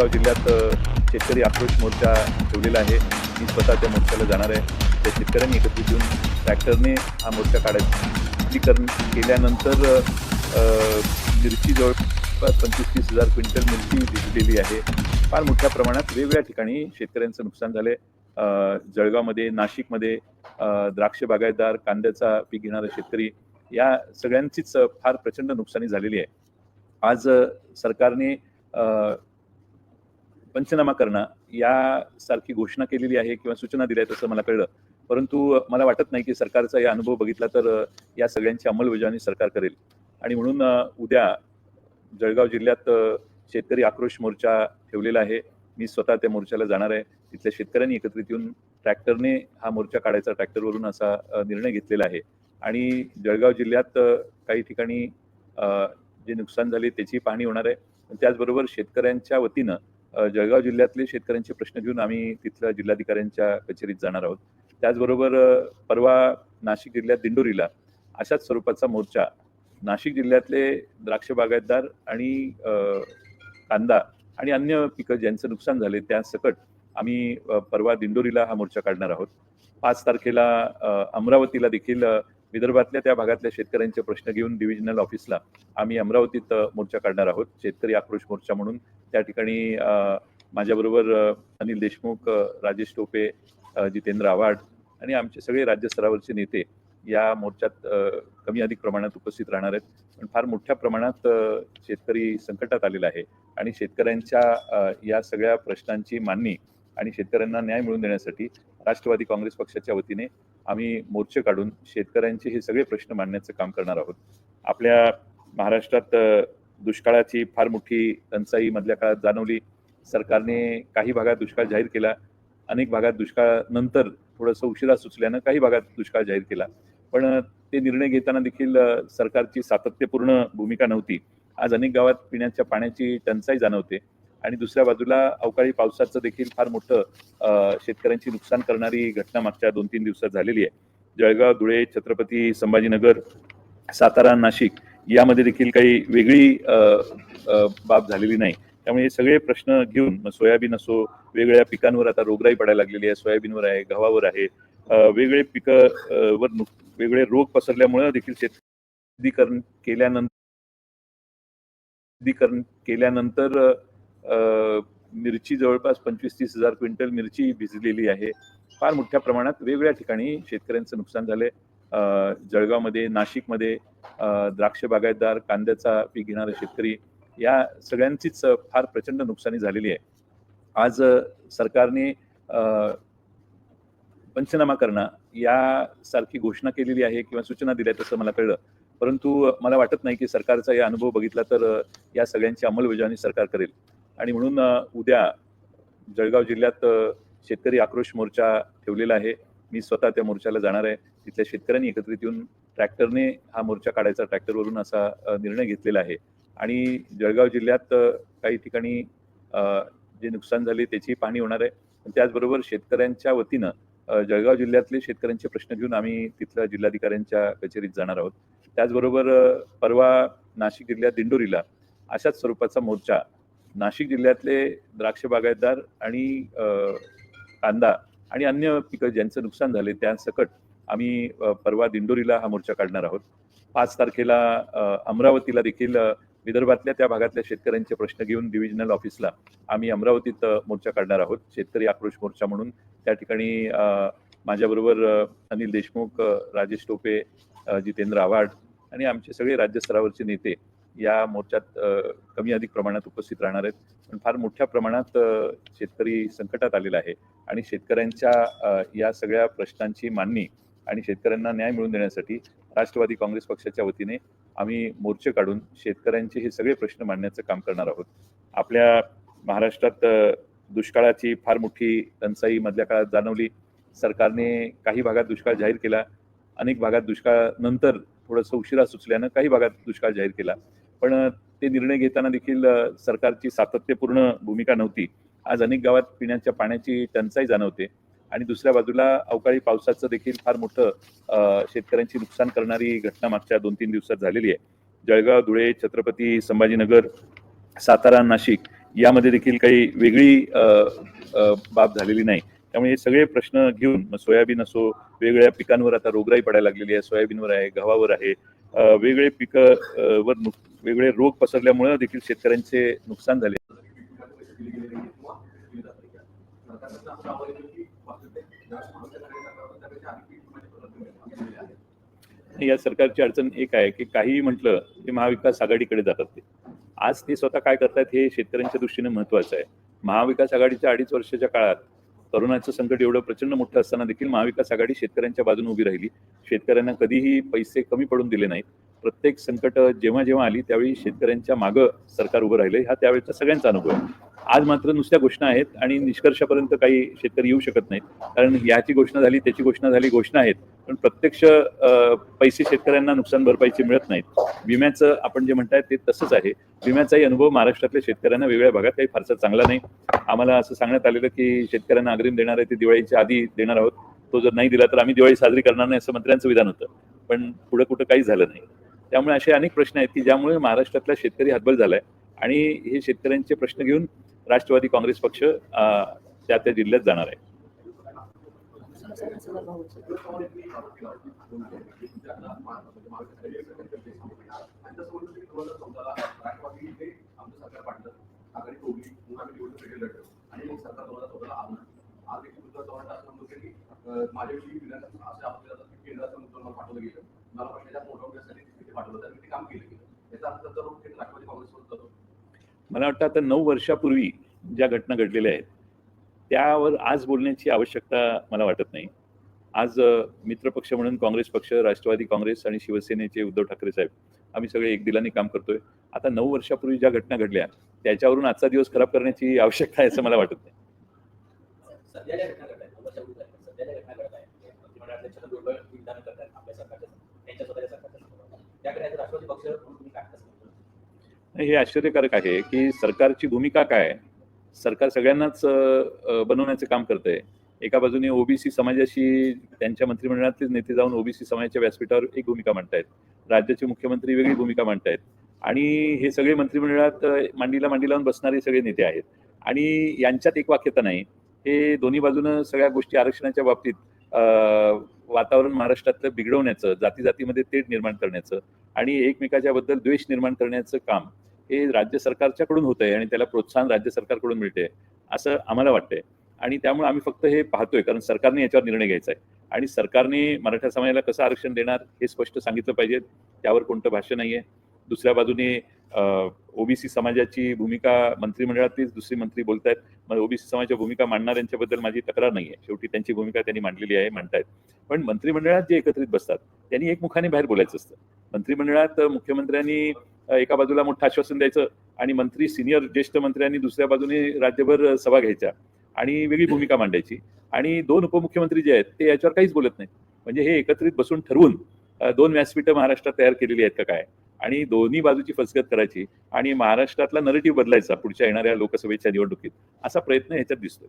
जळगाव जिल्ह्यात शेतकरी आक्रोश मोर्चा ठेवलेला आहे. मी स्वतः त्या मोर्चाला जाणार आहे. त्या शेतकऱ्यांनी एकत्रित येऊन ट्रॅक्टरने हा मोर्चा काढायचा. केल्यानंतर मिरची जवळपास पंचवीस तीस हजार क्विंटल मिरची दिलेली आहे. फार मोठ्या प्रमाणात वेगवेगळ्या ठिकाणी शेतकऱ्यांचं नुकसान झालंय. आहे जळगावमध्ये नाशिकमध्ये द्राक्ष बागायतदार कांद्याचा पीक घेणारा शेतकरी या सगळ्यांचीच फार प्रचंड नुकसानी झालेली आहे. आज सरकारने पंचनामा करणं यासारखी घोषणा केलेली आहे किंवा सूचना दिल्या आहेत असं मला कळलं. परंतु मला वाटत नाही की सरकारचा या अनुभव बघितला तर या सगळ्यांची अंमलबजावणी सरकार करेल. आणि म्हणून उद्या जळगाव जिल्ह्यात शेतकरी आक्रोश मोर्चा ठेवलेला आहे. मी स्वतः त्या मोर्चाला जाणार आहे. तिथल्या शेतकऱ्यांनी एकत्रित येऊन ट्रॅक्टरने हा मोर्चा काढायचा ट्रॅक्टरवरून असा निर्णय घेतलेला आहे. आणि जळगाव जिल्ह्यात काही ठिकाणी जे नुकसान झाले त्याची पाहणी होणार आहे. त्याचबरोबर शेतकऱ्यांच्या वतीनं जळगाव जिल्ह्यातले शेतकऱ्यांचे प्रश्न घेऊन आम्ही तिथल्या जिल्हाधिकाऱ्यांच्या कचेरीत जाणार आहोत. त्याचबरोबर परवा नाशिक जिल्ह्यात दिंडोरीला अशाच स्वरूपाचा मोर्चा नाशिक जिल्ह्यातले द्राक्ष बागायतदार आणि कांदा आणि अन्य पिकं ज्यांचं नुकसान झाले त्या सकट आम्ही परवा दिंडोरीला हा मोर्चा काढणार आहोत. पाच तारखेला अमरावतीला देखील विदर्भातल्या त्या भागातल्या शेतकऱ्यांचे प्रश्न घेऊन डिव्हिजनल ऑफिसला आम्ही अमरावतीत मोर्चा काढणार आहोत. शेतकरी आक्रोश मोर्चा म्हणून त्या ठिकाणी माझ्याबरोबर अनिल देशमुख राजेश टोपे जितेंद्र आव्हाड आणि आमचे सगळे राज्यस्तरावरचे नेते या मोर्चात कमी अधिक प्रमाणात उपस्थित राहणार आहेत. पण फार मोठ्या प्रमाणात शेतकरी संकटात आलेला आहे आणि शेतकऱ्यांच्या या सगळ्या प्रश्नांची मांडणी आणि शेतकऱ्यांना न्याय मिळवून देण्यासाठी राष्ट्रवादी काँग्रेस पक्षाच्या वतीने आम्ही मोर्चे काढून शेतकऱ्यांचे हे सगळे प्रश्न मांडण्याचं काम करणार आहोत. आपल्या महाराष्ट्रात दुष्काळाची फार मोठी टंचाई मधल्या काळात जाणवली. सरकारने काही भागात दुष्काळ जाहीर केला. अनेक भागात दुष्काळ नंतर थोडंसं उशिरा सुचल्यानं काही भागात दुष्काळ जाहीर केला. पण ते निर्णय घेताना देखील सरकारची सातत्यपूर्ण भूमिका नव्हती. आज अनेक गावात पिण्याच्या पाण्याची टंचाई जाणवते आणि दुसऱ्या बाजूला अवकाळी पावसाचं देखील फार मोठं शेतकऱ्यांची नुकसान करणारी घटना मागच्या दोन तीन दिवसात झालेली आहे. जळगाव धुळे छत्रपती संभाजीनगर सातारा नाशिक यामध्ये देखील काही वेगळी बाब झालेली नाही. त्यामुळे हे सगळे प्रश्न घेऊन मग सोयाबीन असो वेगवेगळ्या पिकांवर आता रोगराई पडायला लागलेली आहे सोयाबीनवर आहे गव्हावर आहे वेगळे पिकं वर वेगळे वेगवेगळे रोग पसरल्यामुळे देखील शेतीकरण केल्यानंतर केल्यानंतर मिरची जवळपास पंचवीस तीस हजार क्विंटल मिरची भिजलेली आहे. फार मोठ्या प्रमाणात वेगवेगळ्या ठिकाणी शेतकऱ्यांचं नुकसान झालंय. जळगावमध्ये नाशिकमध्ये द्राक्ष बागायतदार कांद्याचा पीक घेणारे शेतकरी या सगळ्यांचीच फार प्रचंड नुकसानी झालेली आहे. आज सरकारने पंचनामा करणं यासारखी घोषणा केलेली आहे किंवा सूचना दिल्या तसं मला कळलं. परंतु मला वाटत नाही की सरकारचा या अनुभव बघितला तर या सगळ्यांची अंमलबजावणी सरकार करेल. आणि म्हणून उद्या जळगाव जिल्ह्यात शेतकरी आक्रोश मोर्चा ठेवलेला आहे. मी स्वतः त्या मोर्चाला जाणार आहे. तिथल्या शेतकऱ्यांनी एकत्रित येऊन ट्रॅक्टरने हा मोर्चा काढायचा ट्रॅक्टरवरून असा निर्णय घेतलेला आहे. आणि जळगाव जिल्ह्यात काही ठिकाणी जे नुकसान झाले त्याची पाहणी होणार आहे. त्याचबरोबर शेतकऱ्यांच्या वतीनं जळगाव जिल्ह्यातले शेतकऱ्यांचे प्रश्न घेऊन आम्ही तिथल्या जिल्हाधिकाऱ्यांच्या कचेरीत जाणार आहोत. त्याचबरोबर परवा नाशिक जिल्ह्यात दिंडोरीला अशाच स्वरूपाचा मोर्चा नाशिक जिल्ह्यातले द्राक्ष बागायतदार आणि कांदा आणि अन्य पिकं ज्यांचं नुकसान झाले त्यासकट आम्ही परवा दिंडोरीला हा मोर्चा काढणार आहोत. पाच तारखेला अमरावतीला देखील विदर्भातल्या त्या भागातल्या शेतकऱ्यांचे प्रश्न घेऊन डिव्हिजनल ऑफिसला आम्ही अमरावतीत मोर्चा काढणार आहोत. शेतकरी आक्रोश मोर्चा म्हणून त्या ठिकाणी माझ्याबरोबर अनिल देशमुख राजेश टोपे जितेंद्र आव्हाड आणि आमचे सगळे राज्यस्तरावरचे नेते या मोर्चात कमी अधिक प्रमाणात उपस्थित राहणार आहेत. पण फार मोठ्या प्रमाणात शेतकरी संकटात आलेला आहे. आणि शेतकऱ्यांच्या या सगळ्या प्रश्नांची मांडणी आणि शेतकऱ्यांना न्याय मिळवून देण्यासाठी राष्ट्रवादी काँग्रेस पक्षाच्या वतीने आम्ही मोर्चे काढून शेतकऱ्यांचे हे सगळे प्रश्न मांडण्याचं काम करणार आहोत. आपल्या महाराष्ट्रात दुष्काळाची फार मोठी टंचाई मधल्या काळात जाणवली. सरकारने काही भागात दुष्काळ जाहीर केला. अनेक भागात दुष्काळ नंतर थोडंसं उशिरा सुचल्यानं काही भागात दुष्काळ जाहीर केला. पण ते निर्णय घेताना देखील सरकारची सातत्यपूर्ण भूमिका नव्हती. आज अनेक गावात पिण्याच्या पाण्याची टंचाई जाणवते आणि दुसऱ्या बाजूला अवकाळी पावसाचं देखील फार मोठं शेतकऱ्यांची नुकसान करणारी घटना मागच्या दोन तीन दिवसात झालेली आहे. जळगाव धुळे छत्रपती संभाजीनगर सातारा नाशिक यामध्ये देखील काही वेगळी बाब झालेली नाही. त्यामुळे हे सगळे प्रश्न घेऊन मग सोयाबीन असो वेगवेगळ्या पिकांवर आता रोगराई पडायला लागलेली आहे. सोयाबीनवर आहे गव्हावर आहे वेगळे पिकं वर वेगळे रोग पसरल्यामुळे देखील शेतकऱ्यांचे नुकसान झाले. या सरकारची अडचण एक आहे की काहीही म्हटलं की महाविकास आघाडीकडे जातात ते. आज ते स्वतः काय करतात हे शेतकऱ्यांच्या दृष्टीने महत्वाचं आहे. महाविकास आघाडीच्या अडीच वर्षाच्या काळात तरुणाचं संकट एवढं प्रचंड मोठं असताना देखील महाविकास आघाडी शेतकऱ्यांच्या बाजूने उभी राहिली. शेतकऱ्यांना कधीही पैसे कमी पडून दिले नाहीत. प्रत्येक संकट जेव्हा जेव्हा आली त्यावेळी शेतकऱ्यांच्या मागं सरकार उभं राहिलं हा त्यावेळेचा सगळ्यांचा अनुभव आहे. आज मात्र नुसत्या घोषणा आहेत आणि निष्कर्षापर्यंत काही शेतकरी येऊ शकत नाहीत. कारण याची घोषणा झाली त्याची घोषणा झाली घोषणा आहेत. पण प्रत्यक्ष पैसे शेतकऱ्यांना नुकसान भरपाईचे मिळत नाहीत. विम्याचं आपण जे म्हणताय ते तसंच आहे. विम्याचाही अनुभव महाराष्ट्रातल्या शेतकऱ्यांना वेगळ्या भागात काही फारसा चांगला नाही. आम्हाला असं सांगण्यात आलेलं की शेतकऱ्यांना अग्रिम देणार आहे ते दिवाळीच्या आधी देणार आहोत. तो जर नाही दिला तर आम्ही दिवाळी साजरी करणार नाही असं मंत्र्यांचं विधान होतं. पण पुढे कुठं काही झालं नाही. त्यामुळे असे अनेक प्रश्न आहेत की ज्यामुळे महाराष्ट्रातला शेतकरी हतबल झालाय. आणि हे शेतकऱ्यांचे प्रश्न घेऊन राष्ट्रवादी काँग्रेस पक्ष त्या त्या जिल्ह्यात जाणार आहे. माझ्याविषयी केंद्राचं मुद्दा पाठवलं गेलं. मला प्रश्नाच्या पोटवण्यासाठी तिथे पाठवलं तर मी ते काम केलं गेलं याचा अर्थ तर थेट राष्ट्रवादी काँग्रेसवर जातो मला वाटतं आता नऊ वर्षापूर्वी ज्या घटना घडलेल्या आहेत त्यावर आज बोलण्याची आवश्यकता मला वाटत नाही. आज मित्रपक्ष म्हणून काँग्रेस पक्ष राष्ट्रवादी काँग्रेस आणि शिवसेनेचे उद्धव ठाकरे साहेब आम्ही सगळे एक दिलाने काम करतोय. आता नऊ वर्षापूर्वी ज्या घटना घडल्या त्याच्यावरून आजचा दिवस खराब करण्याची आवश्यकता आहे असं मला वाटत नाही. सध्या ज्या घटना घडत आहेत त्याकडे राष्ट्रवादी पक्ष तुम्ही काय हे आश्चर्यकारक आहे की सरकारची भूमिका काय सरकार सगळ्यांनाच बनवण्याचं काम करतंय. एका बाजूने ओबीसी समाजाशी त्यांच्या मंत्रिमंडळातले नेते जाऊन ओबीसी समाजाच्या व्यासपीठावर एक भूमिका मांडतायत. राज्याचे मुख्यमंत्री वेगळी भूमिका मांडतायत. आणि हे सगळे मंत्रिमंडळात मांडीला मांडी लावून बसणारे सगळे नेते आहेत. आणि यांच्यात एक वाक्यता नाही. हे दोन्ही बाजूनं सगळ्या गोष्टी आरक्षणाच्या बाबतीत वातावरण महाराष्ट्रातलं बिघडवण्याचं जाती जातीमध्ये तेढ निर्माण करण्याचं आणि एकमेकाच्या बद्दल द्वेष निर्माण करण्याचं काम हे राज्य सरकारच्याकडून होत आहे आणि त्याला प्रोत्साहन राज्य सरकारकडून मिळते असं आम्हाला वाटतंय. आणि त्यामुळे आम्ही फक्त हे पाहतोय कारण सरकारने याच्यावर निर्णय घ्यायचा आहे. आणि सरकारने मराठा समाजाला कसं आरक्षण देणार हे स्पष्ट सांगितलं पाहिजे. त्यावर कोणतं भाष्य नाहीये. दुसऱ्या बाजूने ओबीसी समाजाची भूमिका मंत्रिमंडळातलीच दुसरी मंत्री बोलतायत. मग ओबीसी समाजाच्या भूमिका मांडणाऱ्यांच्याबद्दल माझी तक्रार नाहीये. शेवटी त्यांची भूमिका त्यांनी मांडलेली आहे म्हणतायत. पण मंत्रिमंडळात जे एकत्रित बसतात त्यांनी एकमुखाने बाहेर बोलायचं असतं. मंत्रिमंडळात मुख्यमंत्र्यांनी एका बाजूला मोठं आश्वासन द्यायचं आणि मंत्री सिनियर ज्येष्ठ मंत्र्यांनी दुसऱ्या बाजूने राज्यभर सभा घ्यायच्या आणि वेगळी भूमिका मांडायची. आणि दोन उपमुख्यमंत्री जे आहेत ते याच्यावर काहीच बोलत नाहीत. म्हणजे हे एकत्रित बसून ठरवून दोन व्यासपीठं महाराष्ट्रात तयार केलेली आहेत का काय? आणि दोन्ही बाजूची फसगत करायची आणि महाराष्ट्रातला नरेटिव्ह बदलायचा पुढच्या येणाऱ्या लोकसभेच्या निवडणुकीत. असा प्रयत्न ह्याच्यात दिसतोय.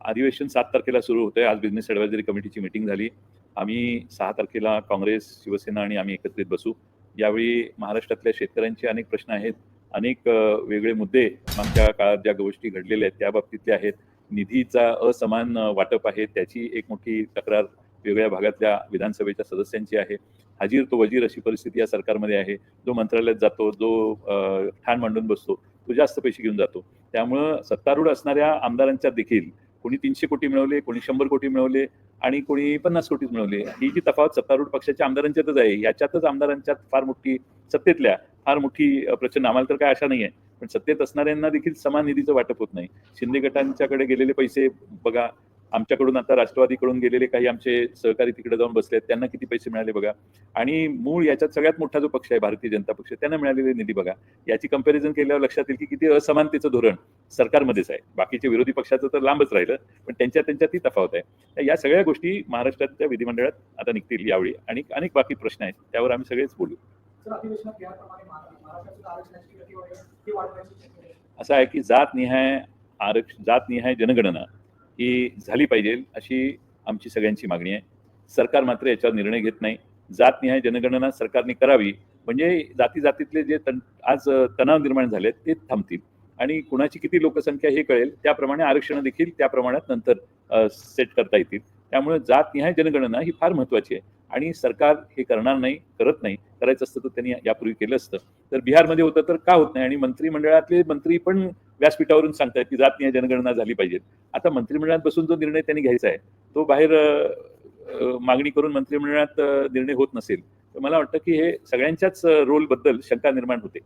अधिवेशन सात तारखेला सुरू होतंय. आज बिझनेस ॲडवायझरी कमिटीची मिटिंग झाली. आम्ही सहा तारखेला काँग्रेस शिवसेना आणि आम्ही एकत्रित बसू. यावेळी महाराष्ट्रातल्या शेतकऱ्यांचे अनेक प्रश्न आहेत. अनेक वेगळे मुद्दे मागच्या काळात ज्या गोष्टी घडलेल्या आहेत त्या बाबतीतले आहेत. निधीचा असमान वाटप आहे. त्याची एक मोठी तक्रार वेगवेगळ्या भागातल्या विधानसभेच्या सदस्यांची आहे. हजीर तो वजीर अशी परिस्थिती या सरकारमध्ये आहे. जो मंत्रालयात जातो जो ठाण मांडून बसतो तो जास्त पैसे घेऊन जातो. त्यामुळं सत्तारूढ असणाऱ्या आमदारांच्या देखील कोणी तीनशे कोटी मिळवले कोणी शंभर कोटी मिळवले आणि कोणी पन्नास कोटीच मिळवले ही जी तफावत सत्तारूढ पक्षाच्या आमदारांच्यातच आहे. याच्यातच आमदारांच्यात फार मोठी सत्तेतल्या फार मोठी प्रचंड आम्हाला तर काय आशा नाही आहे पण सत्तेत असणाऱ्यांना देखील समान निधीचं वाटप होत नाही. शिंदे गटांच्याकडे गेलेले पैसे बघा आमच्याकडून आता राष्ट्रवादीकडून गेलेले काही आमचे सहकारी तिकडे जाऊन बसले आहेत त्यांना किती पैसे मिळाले बघा. आणि मूळ याच्यात सगळ्यात मोठा जो पक्ष आहे भारतीय जनता पक्ष त्यांना मिळालेले निधी बघा. याची कंपॅरिझन केल्यावर लक्षात येईल की किती असमानतेचं धोरण सरकारमध्येच आहे. बाकीचे विरोधी पक्षाचं तर लांबच राहिलं पण त्यांच्या त्यांच्यात ही तफावत आहे. या सगळ्या गोष्टी महाराष्ट्राच्या विधिमंडळात आता निघतील यावेळी. आणि अनेक बाकी प्रश्न आहेत त्यावर आम्ही सगळेच बोलू. ती आहे. असं आहे की जातनिहाय आरक्ष जातनिहाय जनगणना ही झाली पाहिजे अशी आमची सगळ्यांची मागणी आहे. सरकार मात्र याच्यावर निर्णय घेत नाही. जातनिहाय जनगणना सरकारने करावी. म्हणजे जाती जातीतले जे तण आज तणाव निर्माण झाले ते थांबतील. आणि कुणाची किती लोकसंख्या हे कळेल त्याप्रमाणे आरक्षण देखील त्या प्रमाणात नंतर सेट करता येतील. त्यामुळे जातनिहाय जनगणना ही फार महत्वाची आहे. आणि सरकार हे करणार नाही करत नाही करायचं असतं तर त्यांनी यापूर्वी केलं असतं. तर बिहारमध्ये होतं तर का होत नाही? आणि मंत्रिमंडळातले मंत्री पण व्यासपीठावरून सांगतात की नाही जनगणना झाली पाहिजे. आता मंत्रिमंडळात बसून जो निर्णय त्यांनी घ्यायचा आहे तो बाहेर मागणी करून मंत्रिमंडळात निर्णय होत नसेल तर मला वाटतं की हे सगळ्यांच्याच रोलबद्दल शंका निर्माण होते.